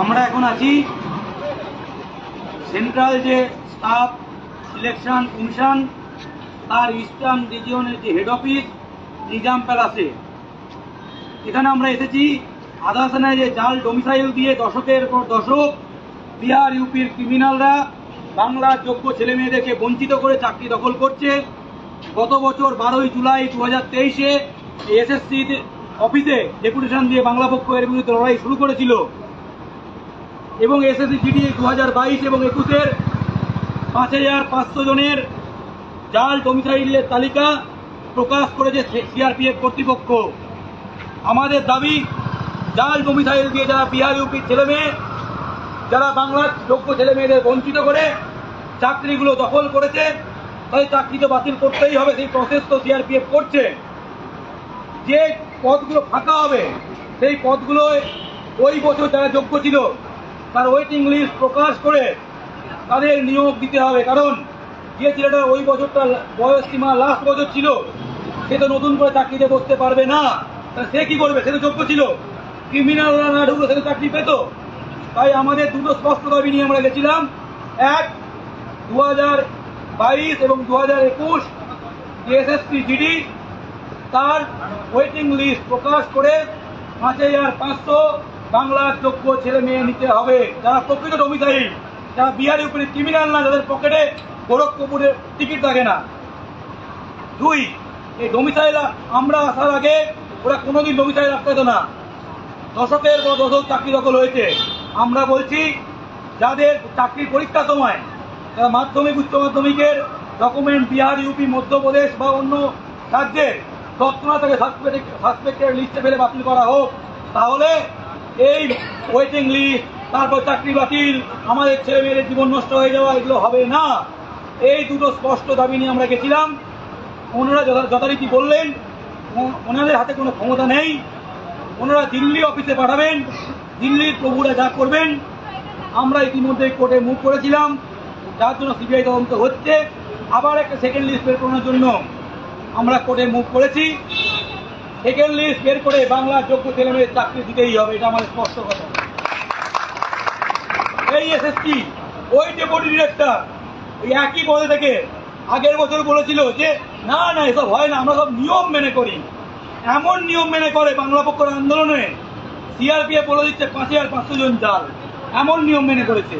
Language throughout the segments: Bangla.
আমরা এখন আছি সেন্ট্রাল যে স্টাফ সিলেকশন কমিশন তার ইস্টার্ন রিজিয়নের যে হেড অফিস নিজাম প্যালাসে এখানে আমরা এসেছি আদাসনায় যে জাল ডোমিসাইল দিয়ে দশকের পর দশক বিহার ইউপির ক্রিমিনালরা বাংলার যোগ্য ছেলে মেয়েদেরকে বঞ্চিত করে চাকরি দখল করছে। গত বছর বারোই জুলাই দু হাজার তেইশে এসএসসি অফিসে ডেপুটেশন দিয়ে বাংলা পক্ষ এর বিরুদ্ধে লড়াই শুরু করেছিল। এবং এসএসসি জিডি দু হাজার বাইশ এবং একুশের পাঁচ হাজার পাঁচশো জনের জাল ডোমিসাইলের তালিকা প্রকাশ করেছে সিআরপিএফ কর্তৃপক্ষ। আমাদের দাবি, জাল ডোমিসাইল দিয়ে যারা বিহার ইউপির ছেলে মেয়ে, যারা বাংলার যোগ্য ছেলে মেয়েদের বঞ্চিত করে চাকরিগুলো দখল করেছে তাই চাকরি তো বাতিল করতেই হবে, সেই প্রসেস তো সিআরপিএফ করছে। যে পদগুলো ফাঁকা হবে, সেই পদগুলো ওই বছর যারা যোগ্য ছিল তার ওয়েটিং লিস্ট প্রকাশ করে তাদের নিয়োগ দিতে হবে। কারণ যে ছেলেটা ওই বছরটা বয়স সীমা লাস্ট বছর ছিল, সে তো নতুন করে চাকরিতে বসতে পারবে না। তা সে কি করবে? সে তো যোগ্য ছিল। ক্রিমিনালরা না ঢুকলে সে তো চাকরি পেত। তাই আমাদের দুটো স্পষ্ট দাবি নিয়ে আমরা গেছিলাম। এক দু হাজার বাইশ এবং দু হাজার একুশ এসএসসি জিডি তার ওয়েটিং লিস্ট প্রকাশ করে পাঁচ হাজার পাঁচশো বাংলার যোগ্য ছেলে মেয়ে নিতে হবে। যারা প্রকৃত ডোমিসাইল যারা বিহারি উপরে ক্রিমিনাল না, যাদের পকেটে গোরখপুরের টিকিট থাকে না। দুই, এই ডোমিসাইল আমরা আসার আগে ওরা কোনোদিন ডোমিসাইল রাখতে না। দশকের পর দশক চাকরি দখল হয়েছে। আমরা বলছি, যাদের চাকরির পরীক্ষা সময়, তারা মাধ্যমিক, উচ্চ মাধ্যমিকের ডকুমেন্ট বিহার, ইউপি, মধ্যপ্রদেশ বা অন্য রাজ্যে তৎক্ষণাৎ তাকে সাসপেক্টের লিস্টে ফেলে বাতিল করা হোক। তাহলে এই ওয়েটিং লিস্ট তারপর চাকরি বাতিল, আমাদের ছেলে মেয়েদের জীবন নষ্ট হয়ে যাওয়া, এগুলো হবে না। এই দুটো স্পষ্ট দাবি নিয়ে আমরা গেছিলাম। ওনারা যথা- যথারীতি বললেন ওনাদের হাতে কোনো ক্ষমতা নেই। ওনারা দিল্লি অফিসে পাঠাবেন, দিল্লির প্রভুরা যা করবেন, আমরা ইতিমধ্যে কোর্টে মুভ করেছিলাম। যার জন্য সিবিআই তদন্ত হচ্ছে। আবার একটা সেকেন্ড লিস্ট বের করানোর জন্য আমরা কোর্টে মুভ করেছি। সেকেন্ড লিস্ট বের করে বাংলার যোগ্য ছেলেমেয়েদের চাকরি দিতেই হবে, এটা আমার স্পষ্ট কথা। এই এসএসটি ওই ডেপুটি ডিরেক্টর ওই একই পদে থেকে আগের বছর বলেছিল যে, না না, এসব হয় না, আমরা সব নিয়ম মেনে করি। এমন নিয়ম মেনে করে বাংলা পক্ষের আন্দোলনে সিআরপিএফ বলে দিচ্ছে পাঁচ হাজার পাঁচশো জন জাল। এমন নিয়ম মেনে করেছে।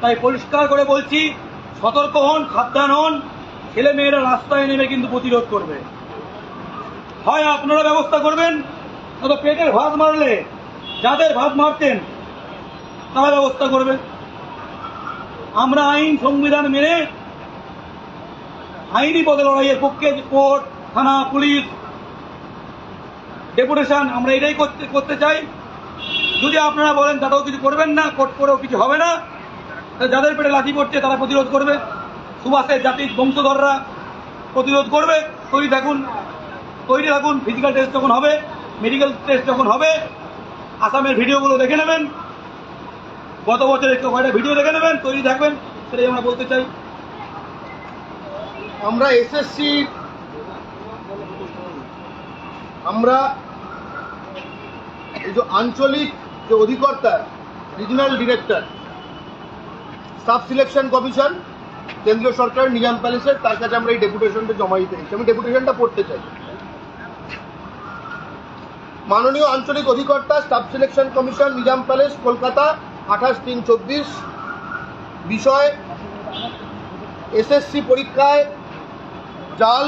তাই পরিষ্কার করে বলছি, সতর্ক হন, সাবধান হন, ছেলে মেয়েরা রাস্তায় নেমে কিন্তু প্রতিরোধ করবে। হয় আপনারা ব্যবস্থা করবেন অত পেটের ভাত মারলে যাদের ভাত মারতেন, তারা ব্যবস্থা করবে। আমরা আইন, সংবিধান মেনে আইনি পদে লড়াইয়ের পক্ষে কোর্ট, থানা, পুলিশ, ডেপুটেশন, আমরা এটাই করতে করতে চাই। যদি আপনারা বলেন তারাও কিছু করবেন না, কোর্ট করেও কিছু হবে না যাদের পেটে লাঠি পড়ছে তারা প্রতিরোধ করবে। সুভাষের জাতির বংশধররা প্রতিরোধ করবে। তৈরি থাকুন তৈরি রাখুন। ফিজিক্যাল টেস্ট যখন হবে মেডিকেল টেস্ট যখন হবে, আসামের ভিডিওগুলো দেখে নেবেন। গত বছরের কয়েকটা ভিডিও দেখে নেবেন, তৈরি থাকবেন, সেটাই আমরা বলতে চাই। আমরা এসএসসি আমরা এই যে আঞ্চলিক যে অধিকর্তা রিজনাল ডিরেক্টর সাব সিলেকশন কমিশন কেন্দ্রীয় সরকারের নিজাম প্যালেসের তার কাছে আমরা এই ডেপুটেশনটা জমা দিতে আমি ডেপুটেশনটা পড়তে চাই। মাননীয় আঞ্চলিক অধিকর্তা, staff selection commission, Nizam Palace, Kolkata, আঠাশ তিন চব্বিশ। বিষয়, এসএসসি পরীক্ষায় জাল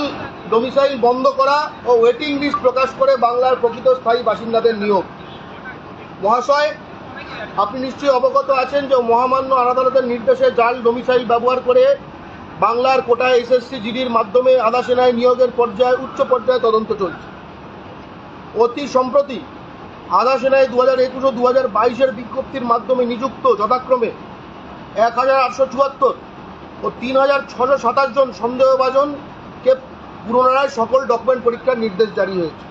ডোমিসাইল বন্ধ করা ও ওয়েটিং লিস্ট প্রকাশ করে বাংলার প্রকৃত স্থায়ী বাসিন্দাদের নিয়োগ। মহাশয়, আপনি নিশ্চয়ই অবগত আছেন যে মহামান্য আদালতের নির্দেশে জাল ডোমিসাইল ব্যবহার করে বাংলার কোটায় এসএসসি জিডির মাধ্যমে আধা সেনায় নিয়োগের পর্যায়ে, উচ্চ পর্যায়ে তদন্ত চলছে। অতি সম্প্রতি আধা সেনায় দু হাজার একুশ ও দু হাজার বাইশের বিজ্ঞপ্তির মাধ্যমে নিযুক্ত যথাক্রমে এক হাজার আটশো চুয়াত্তর ও তিন হাজার ছশো সাতাশ জন সন্দেহভাজনকে পুনরায় সকল ডকুমেন্ট পরীক্ষার নির্দেশ জারি হয়েছে।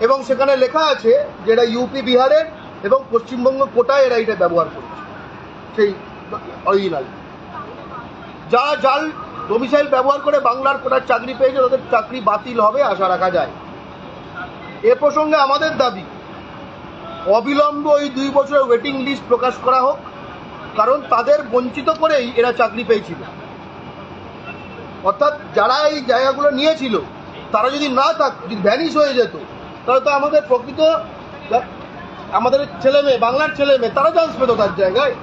এবং সেখানে লেখা আছে যে এটা ইউপি বিহারের এবং পশ্চিমবঙ্গ কোটায় এরা এটা ব্যবহার করছে। সেই অরিজিনাল যারা জাল ডোমিসাইল ব্যবহার করে বাংলার কোটার চাকরি পেয়েছে তাদের চাকরি বাতিল হবে, আশা রাখা যায়। এ প্রসঙ্গে আমাদের দাবি, অবিলম্ব ওই দুই বছরের ওয়েটিং লিস্ট প্রকাশ করা হোক, কারণ তাদের বঞ্চিত করেই এরা চাকরি পেয়েছিল। অর্থাৎ যারা এই জায়গাগুলো নিয়েছিল, তারা যদি না থাক, যদি ভ্যানিশ হয়ে যেত, তাহলে তো আমাদের প্রকৃত আমাদের ছেলে মেয়ে, বাংলার ছেলে মেয়ে, তারা চান্স পেত তার জায়গায়।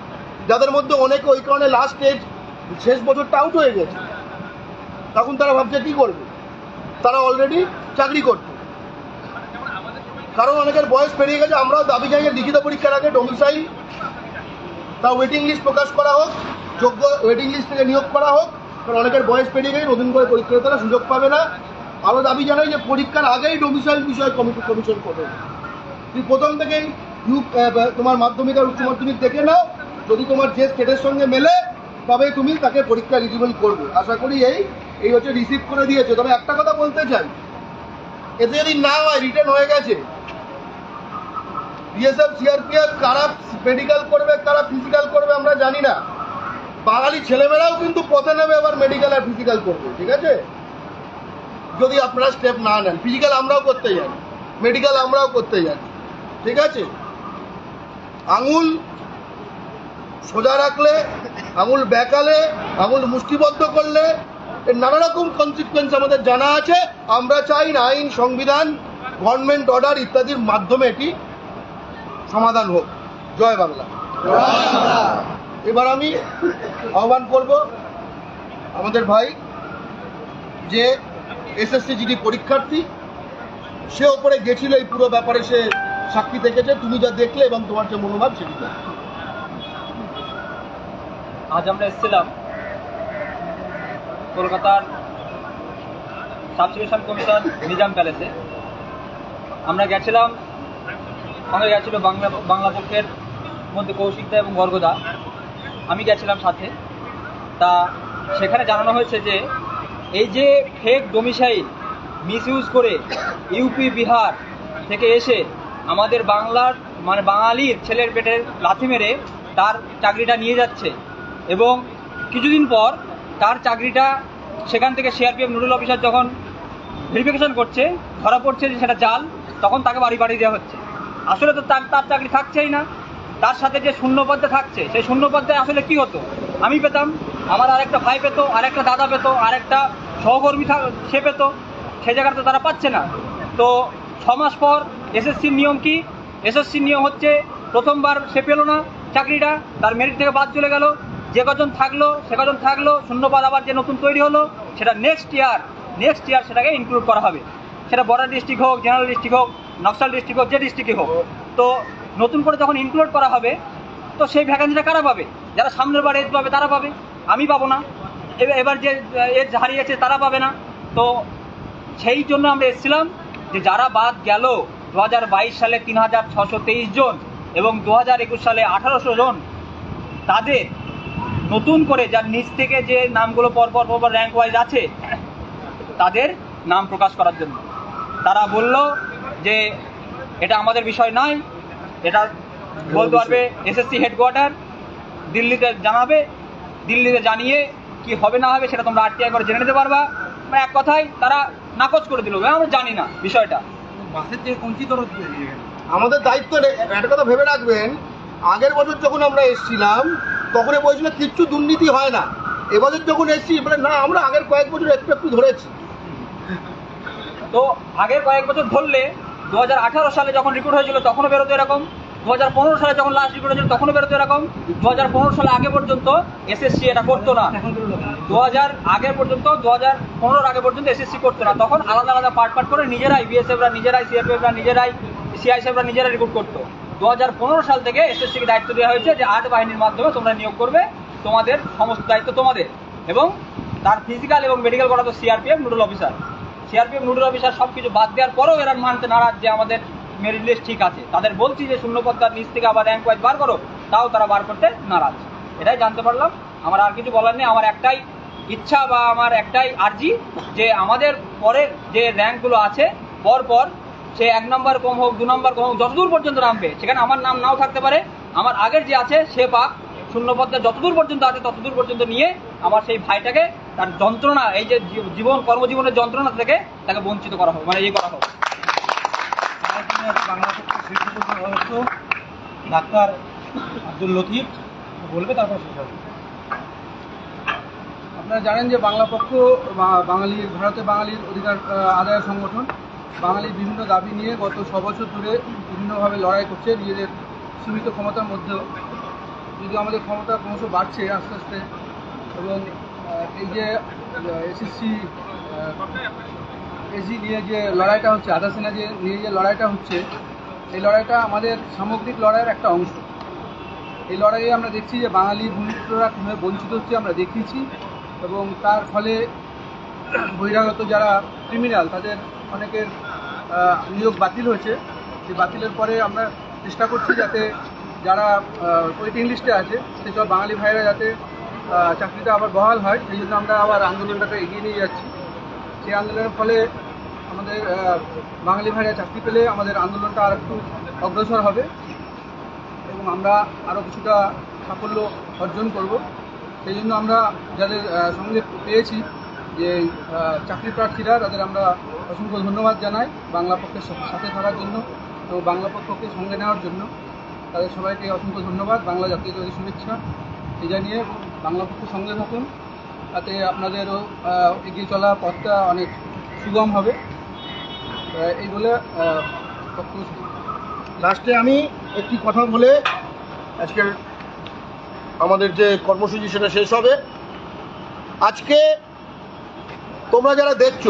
যাদের মধ্যে অনেকে ওই কারণে লাস্ট স্টেজ শেষ বছরটা আউট হয়ে গেছে। তখন তারা ভাবছে কী করবে? তারা অলরেডি চাকরি করতো কারণ অনেকের বয়স পেরিয়ে গেছে, আমরাও দাবি জানিয়ে লিখিত পরীক্ষার আগে ডোমিসাইল তা ওয়েটিং লিস্ট প্রকাশ করা হোক, যোগ্য ওয়েটিং লিস্ট থেকে নিয়োগ করা হোক, কারণ অনেকের বয়স পেরিয়ে গেছে, নতুন করে পরীক্ষা সুযোগ পাবে না। আরও দাবি জানাই যে পরীক্ষার আগেই ডোমিসাইল বিষয়ে কমিটি কমিশন করবে। তুই প্রথম থেকেই তোমার মাধ্যমিক আর উচ্চ মাধ্যমিক দেখে নাও। যদি তোমার যে স্টেটের সঙ্গে মেলে, তবে তুমি তাকে পরীক্ষা এলিজিবল করবে। আশা করি এই এই হচ্ছে রিসিভ করে দিয়েছে। তবে একটা কথা বলতে চাই। এতে যদি না হয় রিটার্ন হয়ে গেছে বিএসএফ সিআরপিএফ কারা মেডিকেল করবে, কারা ফিজিক্যাল করবে আমরা জানি না। বাঙালি ছেলেমেয়েরাও কিন্তু পথে নেমে আবার মেডিকেল আর ফিজিক্যাল করবে, ঠিক আছে? যদি আপনারা স্টেপ না নেন ফিজিক্যাল আমরাও করতে জানি মেডিকেল আমরাও করতে জানি, ঠিক আছে? আঙুল সোজা রাখলে, আঙুল বেঁকালে, আঙুল মুষ্টিবদ্ধ করলে, এর নানা রকম কনসিকুয়েন্স আমাদের জানা আছে। আমরা চাই না আইন, সংবিধান গভর্নমেন্ট অর্ডার ইত্যাদির মাধ্যমে এটি সমাধান হোক। জয় বাংলা। এবার আমি আহ্বান করব আমাদের ভাই, যে এসএসসি জিডি পরীক্ষার্থী, সে ওপরে গেছিল এই পুরো ব্যাপারে সে সাক্ষী থেকেছে তুমি যা দেখলে এবং তোমার যে মনোভাব সেটি। আজ আমরা এসেছিলাম কলকাতার সাবসিডিউশন কমিশন, নিজাম প্যালেসে। আমরা গেছিলাম সঙ্গে গেছিল বাংলা বাংলা পক্ষের মধ্যে কৌশিকদা এবং বর্গদা আমি গেছিলাম সাথে। তা সেখানে জানানো হয়েছে যে, এই যে ফেক ডোমিসাইল মিসইউজ করে ইউপি বিহার থেকে এসে আমাদের বাংলার মানে বাঙালির ছেলের পেটে লাথি মেরে তার চাকরিটা নিয়ে যাচ্ছে এবং কিছুদিন পর তার চাকরিটা সেখান থেকে সিআরপিএফ নুডল অফিসার যখন ভেরিফিকেশন করছে, ধরা পড়ছে যে সেটা জাল, তখন তাকে বাড়ি বাড়ি দেওয়া হচ্ছে। আসলে তো তার চাকরি থাকছেই না। তার সাথে যে শূন্যপদে থাকছে, সেই শূন্যপদে আসলে কি হতো? আমি পেতাম, আমার আরেকটা ভাই পেতো, আরেকটা দাদা পেতো, আরেকটা সহকর্মী থাক- সে পেতো। সে জায়গাটা তো তারা পাচ্ছে না। তো ছ মাস পর এসএসসির নিয়ম কি? এসএসসির নিয়ম হচ্ছে প্রথমবার সে পেল না চাকরিটা, তার মেরিট থেকে বাদ চলে গেল। যে কজন থাকল, সে কজন থাকল, শূন্যপদ আবার যে নতুন তৈরি হলো, সেটা নেক্সট ইয়ার নেক্সট ইয়ার সেটাকে ইনক্লুড করা হবে। সেটা বর্ডার ডিস্ট্রিক্ট হোক জেনারেল ডিস্ট্রিক্ট হোক নকশাল ডিস্ট্রিক্ট হোক, যে ডিস্ট্রিক্টই হোক। তো নতুন করে যখন ইনক্লুড করা হবে, তো সেই ভ্যাকান্সিটা কারা পাবে? যারা সামনের বার এজ পাবে, তারা পাবে। আমি পাবো না। এবার যে এজ হারিয়েছে তারা পাবে না। তো সেই জন্য আমরা এসেছিলাম যে যারা বাদ গেল দু হাজার বাইশ সালে তিন হাজার ছশো তেইশ জন এবং দু হাজার একুশ সালে আঠারোশো জন, তাদের নতুন করে যার নিচ থেকে যে নামগুলো পরপর পরপর র্যাঙ্ক ওয়াইজ আছে, তাদের নাম প্রকাশ করার জন্য। তারা বলল যে এটা আমাদের বিষয় নয় এটা বলতে পারবে এসএসসি হেডকোয়ার্টার দিল্লিতে জানাবে দিল্লিতে জানিয়ে কি হবে না হবে সেটা তোমরা আরটিআই করে জেনে নিতে পারবা। মানে এক কথায় তারা নাকচ করে দিল আমরা জানি না বিষয়টা। বাসের যে কঞ্চিত আমাদের দায়িত্ব একটা কথা ভেবে রাখবেন আগের বছর যখন আমরা এসেছিলাম তখন এ বলেছিল কিচ্ছু দুর্নীতি হয় না। এবছর যখন এসেছি মানে না আমরা আগের কয়েক বছর একটু একটু ধরেছি। তো আগের কয়েক বছর ধরলে দু হাজার আঠারো সালে যখন রিক্রুট হয়েছিল, তখনও বেরোতো এরকম। দুহাজার পনেরো সালে যখন লাস্ট রিক্রুট হয়েছিল, তখনও বেরোতো এরকম। দুহাজার পনেরো সালে আগে পর্যন্ত এসএসসি এটা করতো না। দু আগে পর্যন্ত, দু হাজার আগে পর্যন্ত এসএসসি করতো না। তখন আলাদা আলাদা পার্ট পার্ট করে নিজেরাই বিএসএফরা নিজেরাই সিএফএফরা নিজেরাই সিআইএসএফরা নিজেরাই রিক্রুট করতো। দু হাজার পনেরো সাল থেকে এসএসসিকে দায়িত্ব দেওয়া হয়েছে যে আর্ট বাহিনীর মাধ্যমে তোমরা নিয়োগ করবে, তোমাদের সমস্ত দায়িত্ব তোমাদের। এবং তার ফিজিক্যাল এবং মেডিকেল করা তো CRPF nodal officer CRPF nodal officer সব কিছু বাদ দেওয়ার পরেও এরা মানতে নারাজ যে আমাদের মেরিট লিস্ট ঠিক আছে। তাদের বলছি যে শূন্যপদ্মার নিচ থেকে আবার র্যাঙ্ক ওয়াইজ বার করো, তাও তারা বার করতে নারাজ। এটাই জানতে পারলাম। আমার আর কিছু বলার নেই। আমার একটাই ইচ্ছা বা আমার একটাই আর্জি যে, আমাদের পরের যে র্যাঙ্কগুলো আছে পর পর সে এক নম্বর কম হোক, দু নম্বর কম হোক, যতদূর পর্যন্ত নামবে, সেখানে আমার নাম নাও থাকতে পারে। আমার আগের যে আছে, সে পাক। শূন্যপদটা যতদূর পর্যন্ত আছে, ততদূর পর্যন্ত নিয়ে আমার সেই ভাইটাকে তার যন্ত্রণা এই যে জীবন কর্মজীবনের যন্ত্রণা থেকে তাকে বঞ্চিত করা হোক মানে ইয়ে করা হোক। ডাক্তার আব্দুল লতিফ বলবে তারপর শেষ হবে। আপনারা জানেন যে বাংলা পক্ষ বাঙালির ভারতে বাঙালির অধিকার আদায়ের সংগঠন বাঙালির বিভিন্ন দাবি নিয়ে গত ছ বছর ধরে বিভিন্নভাবে লড়াই করছে। নিজেদের সীমিত ক্ষমতার মধ্যেও যদি আমাদের ক্ষমতা ক্রমশ বাড়ছে আস্তে আস্তে এবং এই যে এসএসসি এসি নিয়ে যে লড়াইটা হচ্ছে আধা সেনা যে নিয়ে যে লড়াইটা হচ্ছে, এই লড়াইটা আমাদের সামগ্রিক লড়াইয়ের একটা অংশ। এই লড়াইয়ে আমরা দেখছি যে বাঙালি ভূমিপুত্ররা কীভাবে বঞ্চিত হচ্ছে, আমরা দেখিয়েছি। এবং তার ফলে বহিরাগত যারা ক্রিমিনাল তাদের অনেকের নিয়োগ বাতিল হয়েছে। সেই বাতিলের পরে আমরা চেষ্টা করছি যাতে যারা ওয়েটিং লিস্টে আছে সেসব বাঙালি ভাইরা যাতে চাকরিটা আবার বহাল হয় সেই জন্য আমরা আবার আন্দোলনটাকে এগিয়ে নিয়ে যাচ্ছি। সেই আন্দোলনের ফলে আমাদের বাঙালি ভাইরা চাকরি পেলে আমাদের আন্দোলনটা আর একটু অগ্রসর হবে এবং আমরা আরও কিছুটা সাফল্য অর্জন করব। সেই জন্য আমরা যাদের সঙ্গে পেয়েছি যে চাকরি প্রার্থীরা, তাদের আমরা অসংখ্য ধন্যবাদ জানাই বাংলা পক্ষের সাথে থাকার জন্য এবং বাংলা পক্ষকে সঙ্গে নেওয়ার জন্য। তাদের সবাইকে অসংখ্য ধন্যবাদ। বাংলা জাতীয়তাবাদী শুভেচ্ছা। এই জানিয়ে বাংলা পক্ষের সঙ্গে থাকুন। তাতে আপনাদেরও এগিয়ে চলা পথটা অনেক সুগম হবে। এই বলে। লাস্টে আমি একটি কথা বলে আজকের আমাদের যে কর্মসূচি সেটা শেষ হবে। আজকে তোমরা যারা দেখছ,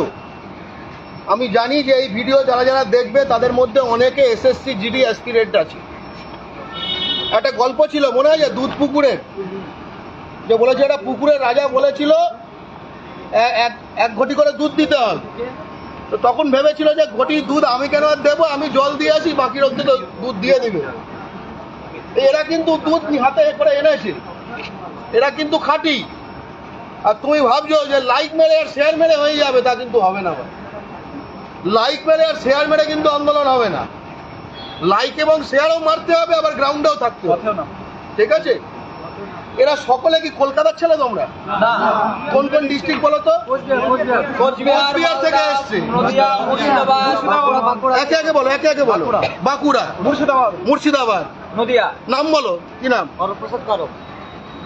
আমি জানি যে এই ভিডিও যারা যারা দেখবে, তাদের মধ্যে অনেকে এসএসসি জিডি অ্যাসপিরেন্ট আছে। একটা গল্প ছিল, মনে হয় যে দুধ পুকুরের। যে বলেছে একটা পুকুরের রাজা বলেছিল এক এক ঘটি করে দুধ দিতে হবে। তো তখন ভেবেছিল যে ঘটি দুধ আমি কেন আর দেবো? আমি জল দিয়ে আসি বাকি রক্ত দুধ দিয়ে দিবে। এরা কিন্তু দুধ হাতে করে এনেছে। এরা কিন্তু খাঁটি। আর তুমি ভাবছ যে লাইক মেরে আর শেয়ার মেরে হয়ে যাবে তা কিন্তু হবে না। ভাই লাইক মেরে আর শেয়ার মেরে কিন্তু আন্দোলন হবে না। লাইক এবং শেয়ারও মারতে হবে আবার গ্রাউন্ডেও থাকতে হবে। ঠিক আছে? এরা সকলে কি কলকাতার ছেলে তোমরা? কোন কোন ডিস্ট্রিক্ট বলো তো? কোচবিহার থেকে এসছে। নদিয়া মুর্শিদাবাদ বাঁকুড়া বাঁকুড়া। একে একে বলো একে একে বলো। বাঁকুড়া। মুর্শিদাবাদ। মুর্শিদাবাদ। নদিয়া। নাম বলো কি নাম? হরপ্রসাদ কারক।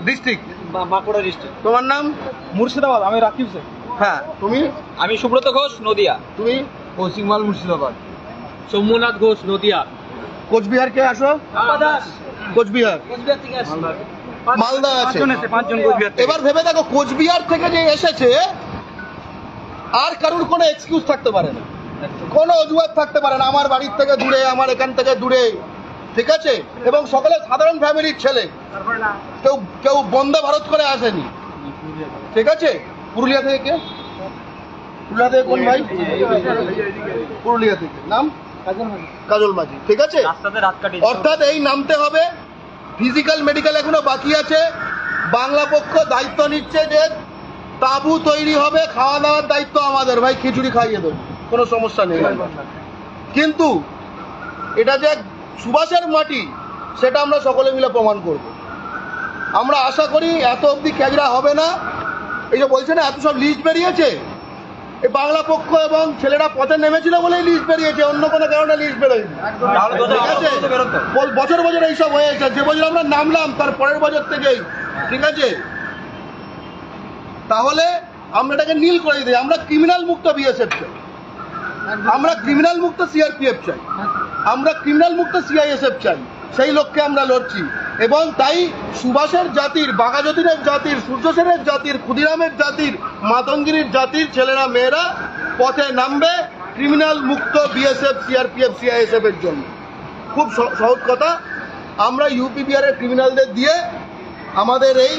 ডিস্ট্রিক্ট বাঁকুড়া ডিস্ট্রিক্ট তোমার নাম? মুর্শিদাবাদ আমি রাকিব স্যার হ্যাঁ তুমি? আমি সুব্রত ঘোষ নদিয়া। তুমি? কৌশিকমাল মুর্শিদাবাদ। সৌম্যনাথ ঘোষ নদিয়া। কোচবিহার কে আসো? কোচবিহার। কোচবিহার থেকে আসছি। মালদা আছে। এবার ভেবে দেখো কোচবিহার থেকে যে এসেছে আর কারোর কোনো এক্সকিউজ থাকতে পারে না। কোনো অজুহাত থাকতে পারে না আমার বাড়ির থেকে দূরে আমার এখান থেকে দূরে। ঠিক আছে? এবং সকলে সাধারণ ফ্যামিলির ছেলে। কেউ কেউ বন্দে ভারত করে আসেনি। ঠিক আছে? পুরুলিয়া থেকে কে? পুরুলিয়া থেকে কোন ভাই? পুরুলিয়া থেকে। নাম? কাজল মাঝি। ঠিক আছে? অর্থাৎ এই নামতে হবে ফিজিক্যাল মেডিকেল এখনও বাকি আছে। বাংলা পক্ষ দায়িত্ব নিচ্ছে যে তাবু তৈরি হবে খাওয়া দাওয়ার দায়িত্ব আমাদের। ভাই, খিচুড়ি খাইয়ে দেবো, কোনো সমস্যা নেই। কিন্তু এটা যে সুভাষের মাটি, সেটা আমরা সকলে মিলে প্রমাণ করব। আমরা আশা করি এত অবধি ক্যাজরা হবে না। এই যে বলছে না, এত সব লিস্ট বেরিয়েছে। এই বাংলা পক্ষ এবং ছেলেরা পথে নেমেছিল বলেই লিস্ট বেরিয়েছে অন্য কোনো কারণে লিস্ট বেরোয়নি। ঠিক আছে? বল- বছর বছর এইসব হয়েছে যে বছর আমরা নামলাম তার পরের বছর থেকেই। ঠিক আছে? তাহলে আমরা এটাকে নীল করে দিই। আমরা ক্রিমিনাল মুক্ত বিএসএফ চাই। আমরা ক্রিমিনাল মুক্ত সিআরপিএফ চাই। আমরা ক্রিমিনাল মুক্ত সিআইএসএফ চাই। সেই লক্ষ্যে আমরা লড়ছি। এবং তাই সুভাষের জাতির, বাঘাযতীনের জাতির, সূর্য সেনের জাতির, ক্ষুদিরামের জাতির, মাতঙ্গিনীর জাতির ছেলেরা, মেয়েরা পথে নামবে ক্রিমিনাল মুক্ত বিএসএফ, সিআরপিএফ, সিআইএসএফ এর জন্য। খুব সহজ কথা। আমরা ইউপি, বিহারের ক্রিমিনালদের দিয়ে আমাদের এই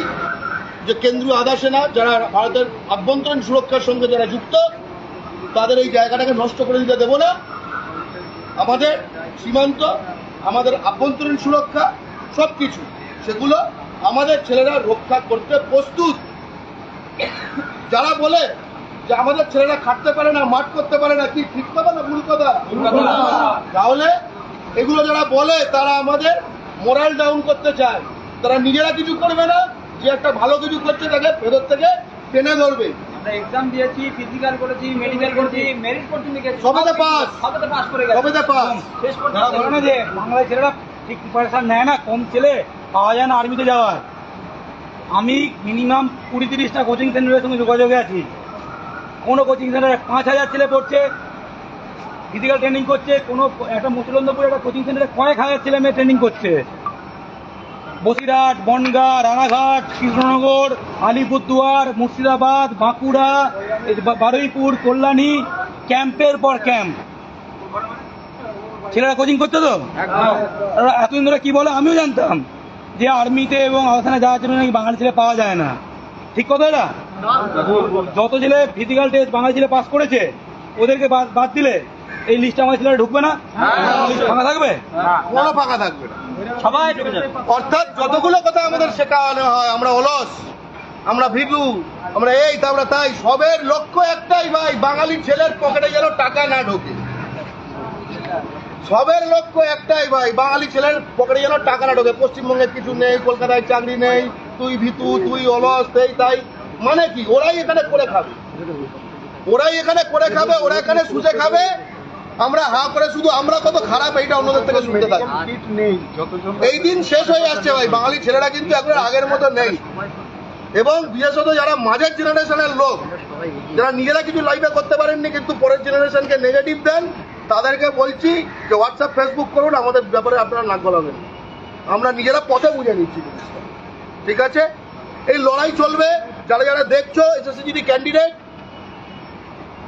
যে কেন্দ্রীয় আধা সেনা, যারা ভারতের আভ্যন্তরীণ সুরক্ষার সঙ্গে যারা যুক্ত, তাদের এই জায়গাটাকে নষ্ট করে দিতে দেব না। আমাদের সীমান্ত আমাদের আভ্যন্তরীণ সুরক্ষা সব কিছু সেগুলো আমাদের ছেলেরা রক্ষা করতে প্রস্তুত। যারা বলে যে আমাদের ছেলেরা খাটতে পারে না মাঠ করতে পারে না কি ঠিক কথা না ভুল কথা? তাহলে এগুলো যারা বলে তারা আমাদের মোরাল ডাউন করতে চায়। তারা নিজেরা কিছু করবে না যে একটা ভালো কিছু করছে তাকে ভেতর থেকে টেনে ধরবে। আমরা এক্সাম দিয়েছি ফিজিক্যাল করেছি মেডিকেল করেছি মেরিট পর্যন্ত গেছি সবেতে pass। সবেতে পাস করে গেছি। সবেতে pass। শেষ বলে না যে বাংলায় ছেলেরা ঠিক প্রিপারেশন নেয় না কম ছেলে পাওয়া যায় না আর্মিতে যাওয়ার। আমি মিনিমাম কুড়ি তিরিশটা কোচিং সেন্টারের সঙ্গে যোগাযোগে আছি। কোনো কোচিং সেন্টারে পাঁচ হাজার ছেলে পড়ছে ফিজিক্যাল ট্রেনিং করছে কোনো একটা মুসলন্দপুরে একটা কোচিং সেন্টারে কয়েক হাজার ছেলে মেয়ে ট্রেনিং করছে। বসিরহাট বনগা রানাঘাট কৃষ্ণনগর আলিপুরদুয়ার মুর্শিদাবাদ বাঁকুড়া বারুইপুর কল্যাণী ক্যাম্পের পর ক্যাম্প। ছেলেরা কোচিং করতো তো? এতদিন ধরে কি বলে? আমিও জানতাম যে আর্মিতে এবং আওসানে যাওয়ার জন্য নাকি বাঙালি ছেলে পাওয়া যায় না। ঠিক কথা এটা? যত ছেলে ফিজিক্যাল টেস্ট বাঙালি ছেলে পাস করেছে ওদেরকে বাদ বাদ দিলে এই লিস্টে আমার ছেলেরা ঢুকবে না? লিস্ট ফাঁকা থাকবে? কোনো ফাঁকা থাকবে না। সবাই ঢুকে যাবে। অর্থাৎ যতগুলো কথা আমাদের শেখানো হয়, আমরা অলস, আমরা ভিগু, আমরা এই, তা তাই, সবের লক্ষ্য একটাই ভাই বাঙালি ছেলের পকেটে যেন টাকা না ঢোকে। সবের লক্ষ্য একটাই ভাই, বাঙালি ছেলের পকেটে যেন টাকা না ঢোকে। পশ্চিমবঙ্গে কিছু নেই, কলকাতায় চাকরি নেই, তুই ভিতু, তুই অলস এই তাই। মানে কি? ওরাই এখানে করে খাবে। ওরাই এখানে করে খাবে, ওরা এখানে সুজে খাবে আমরা হা করে শুধু আমরা কত খারাপ এইটা অন্যদের থেকে শুনতে থাকি এই দিন শেষ হয়ে যাচ্ছে ভাই বাঙালি ছেলেরা কিন্তু এখন আগের মতো নেই। এবং বিশেষত যারা মাঝের জেনারেশনের লোক যারা নিজেরা কিছু লাইফে করতে পারেননি কিন্তু পরের জেনারেশনকে নেগেটিভ দেন তাদেরকে বলছি যে হোয়াটসঅ্যাপ ফেসবুক করুন আমাদের ব্যাপারে আপনারা নাক গলাবেন। আমরা নিজেরা পথে বুঝে নিচ্ছি। ঠিক আছে? এই লড়াই চলবে। যারা যারা দেখছ SSC GD candidate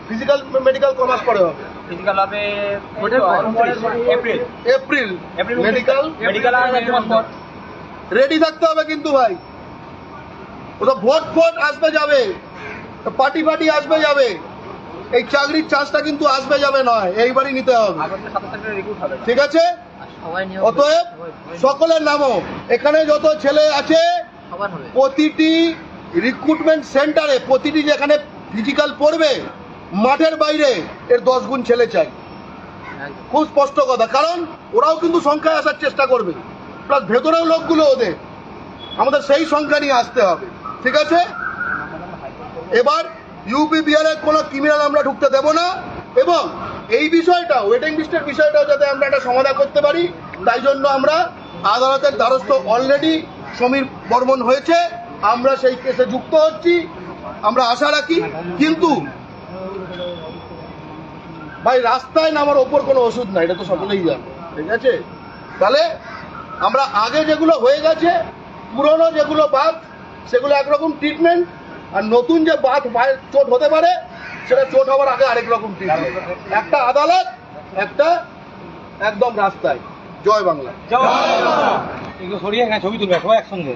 physical medical commerce পড়ে হবে। ফিজিক্যাল হবে April April April medical medical ready থাকতে হবে কিন্তু ভাই। ওটা ভোট ফোট আসবে যাবে। পার্টি পার্টি আসবে যাবে। এই চাকরির চান্সটা কিন্তু আসবে যাবে নয় এইবারই নিতে হবে। ঠিক আছে? অতএব সকলের নামও। এখানে যত ছেলে আছে প্রতিটি রিক্রুটমেন্ট সেন্টারে প্রতিটি যেখানে ফিজিক্যাল পড়বে মাঠের বাইরে এর দশ গুণ ছেলে চাই। খুব স্পষ্ট কথা, কারণ ওরাও কিন্তু সংখ্যায় আসার চেষ্টা করবে। প্লাস ভেতরেও লোকগুলো ওদের। আমাদের সেই সংখ্যা নিয়ে আসতে হবে। ঠিক আছে? এবার ইউপি বিহারের কোনো ক্রিমিনাল আমরা ঢুকতে দেব না। এবং এই বিষয়টা ওয়েটিং লিস্টের বিষয়টাও যাতে আমরা একটা সমাধান করতে পারি, তাই জন্য আমরা আদালতের দ্বারস্থ অলরেডি সমীর বর্মন হয়েছে। আমরা সেই কেসে যুক্ত হচ্ছি। আমরা আশা রাখি। কিন্তু ভাই রাস্তায় নামার ওপর কোনো ওষুধ নাই এটা তো সকলেই জানে ঠিক আছে? তাহলে আমরা আগে যেগুলো হয়ে গেছে পুরনো যেগুলো বাদ সেগুলো একরকম ট্রিটমেন্ট আর নতুন যে বাদ চোট হতে পারে সেটা চোট হওয়ার আগে আরেক রকম ট্রিটমেন্ট একটা আদালত একটা একদম রাস্তায়। জয় বাংলা। এগুলো সরিয়ে ছবি তুলবে সবাই একসঙ্গে।